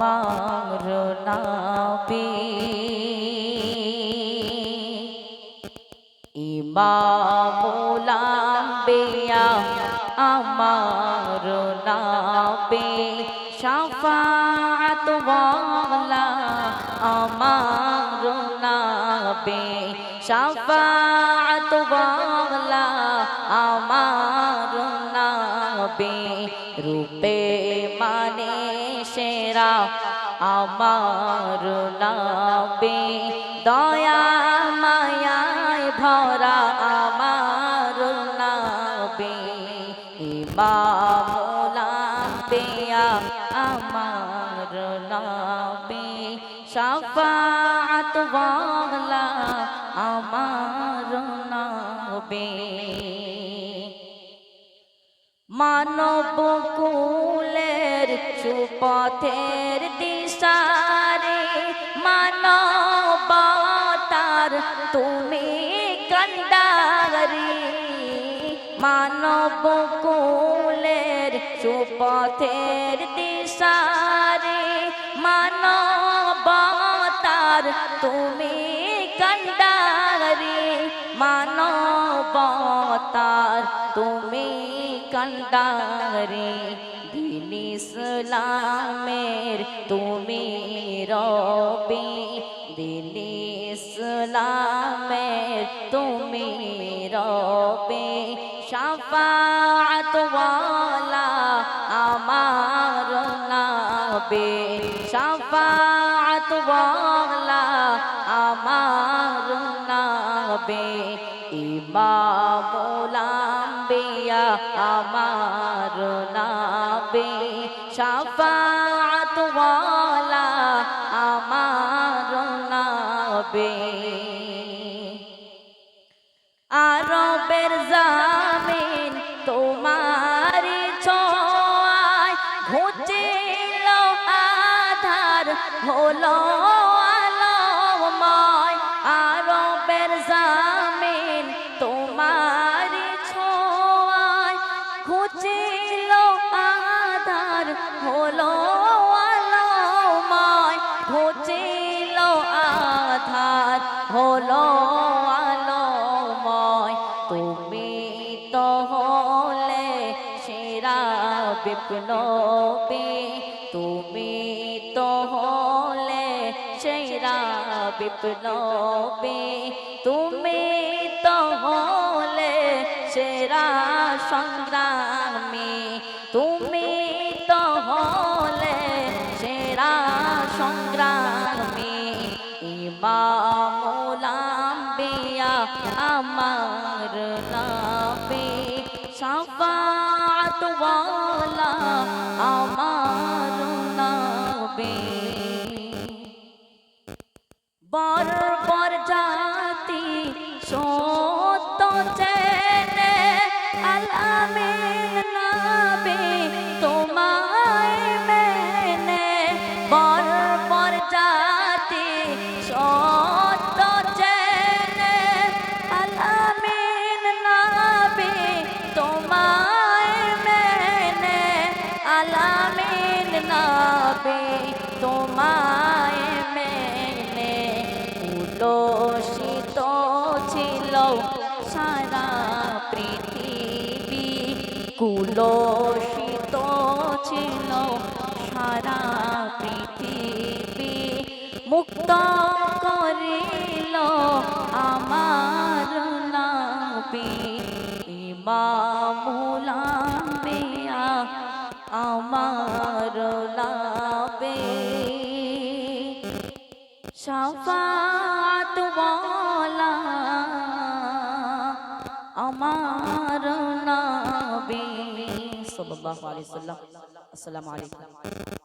আমার নাবি ইমামুল আম্বিয়া আমার নাবি শাফাত ওয়ালা আমার নাবি শাফাত ওয়ালা আমার নাবি রূপে আমার নাবি দয়া মায়ায় ভরা আমার নাবি ইমামুল আম্বিয়া আমার নাবি শাফাত ওয়ালা আমার নাবি মানব কুলের সুপথের দিশারে মানবতার তুমি কন্ডারি মানব কুলের সুপথের দিশারে মানবতার তুমি কন্ডারি মানবতার তুমি কন্ডারে দিন ইসলামের, তুমি রবি। দিন ইসলামের, তুমি রবি। শাফাত ওয়ালা আমার নাবে। শাফাত ওয়ালা আমার নাবে। ইমামুল নাবে সাফাত আমার নাবে। আরবের জামিন তোমার ছোঁয়ায় ঘুচিল আধার হলো। বিপ্লবী, তুমি তো হলে সেরা বিপ্লবী, তুমি তো হলে সেরা সংগ্রামী, তুমি তো হলে সেরা সংগ্রামী। ইমামুল আম্বিয়া আমার নাবি শাফাত ওয়ালা আমার নাবি বর বর জাতি সত্য চেনে আলামিন নাবি তোমায় নাবি তোমায় মেনে উলসিত ছিল সারা পৃথিবী। কুলসিত ছিল সারা পৃথিবী। মুক্ত করিল আমার নাবি। ইমামুল আমার নাবি। শাফাত বলা আমার নবী সাল্লাল্লাহু আলাইহি ওয়াসাল্লাম। আসসালামু আলাইকুম।